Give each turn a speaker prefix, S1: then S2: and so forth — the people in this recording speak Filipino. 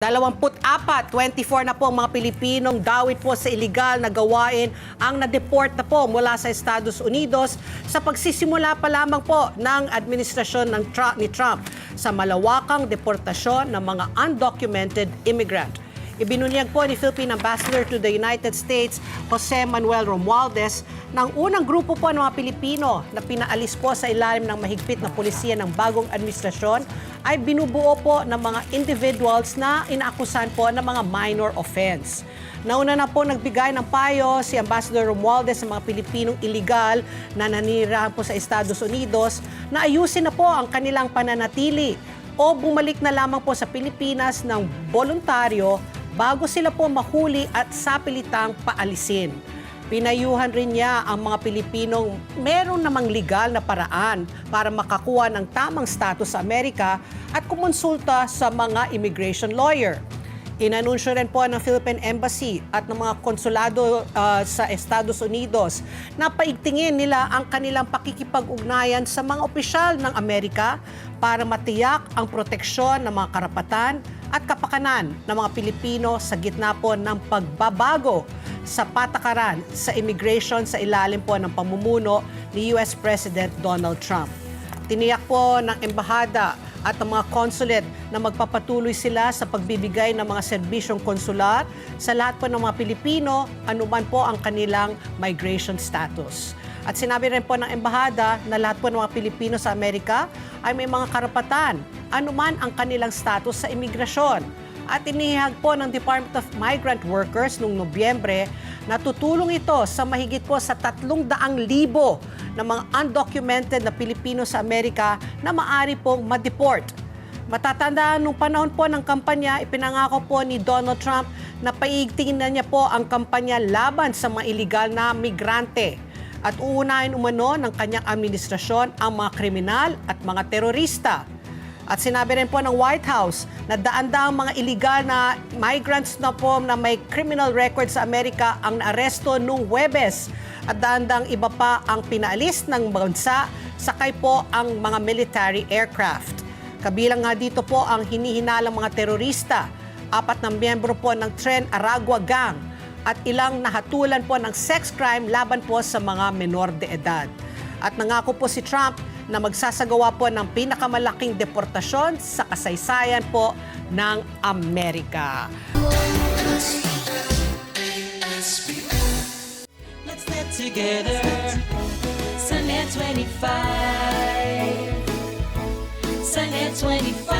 S1: 24, 24 na po ang mga Pilipinong dawit po sa illegal na gawain ang na-deport na po mula sa Estados Unidos sa pagsisimula pa lamang po ng administrasyon ng Tru- ni Trump sa malawakang deportasyon ng mga undocumented immigrant. Ibinunyag po ni Philippine Ambassador to the United States, Jose Manuel Romualdez, ng unang grupo po ng mga Pilipino na pinaalis po sa ilalim ng mahigpit na pulisya ng bagong administrasyon ay binubuo po ng mga individuals na inaakusan po ng mga minor offense. Nauna na po nagbigay ng payo si Ambassador Romualdez sa mga Pilipinong illegal na nanirahan po sa Estados Unidos na ayusin na po ang kanilang pananatili o bumalik na lamang po sa Pilipinas ng voluntaryo bago sila po mahuli at sapilitang paalisin. Pinayuhan rin niya ang mga Pilipinong meron namang legal na paraan para makakuha ng tamang status sa Amerika at kumonsulta sa mga immigration lawyer. Inanunsyo rin po ng Philippine Embassy at ng mga konsulado uh, sa Estados Unidos na paigtingin nila ang kanilang pakikipag-ugnayan sa mga opisyal ng Amerika para matiyak ang proteksyon ng mga karapatan at kapakanan ng mga Pilipino sa gitna po ng pagbabago sa patakaran sa immigration sa ilalim po ng pamumuno ni US President Donald Trump. Tiniyak po ng embahada at ng mga consulate na magpapatuloy sila sa pagbibigay ng mga serbisyong konsular sa lahat po ng mga Pilipino, anuman po ang kanilang migration status. At sinabi rin po ng embahada na lahat po ng mga Pilipino sa Amerika ay may mga karapatan, anuman ang kanilang status sa imigrasyon. At inihag po ng Department of Migrant Workers noong Nobyembre na tutulong ito sa mahigit po sa 300,000 na mga undocumented na Pilipino sa Amerika na maari pong ma-deport. Matatandaan nung panahon po ng kampanya, ipinangako po ni Donald Trump na paigtingin niya po ang kampanya laban sa mga illegal na migrante at uunahin umano ng kanyang administrasyon ang mga kriminal at mga terorista. At sinabi rin po ng White House na daan-daang mga illegal na migrants na po na may criminal record sa Amerika ang naaresto nung Webes. At daan-daang iba pa ang pinaalis ng bansa, sakay po ang mga military aircraft. Kabilang nga dito po ang hinihinalang mga terorista, apat na miyembro po ng Tren Aragua Gang at ilang nahatulan po ng sex crime laban po sa mga menor de edad. At nangako po si Trump na magsasagawa po ng pinakamalaking deportasyon sa kasaysayan po ng Amerika.
S2: Together. Sunday 25. Sunday 25.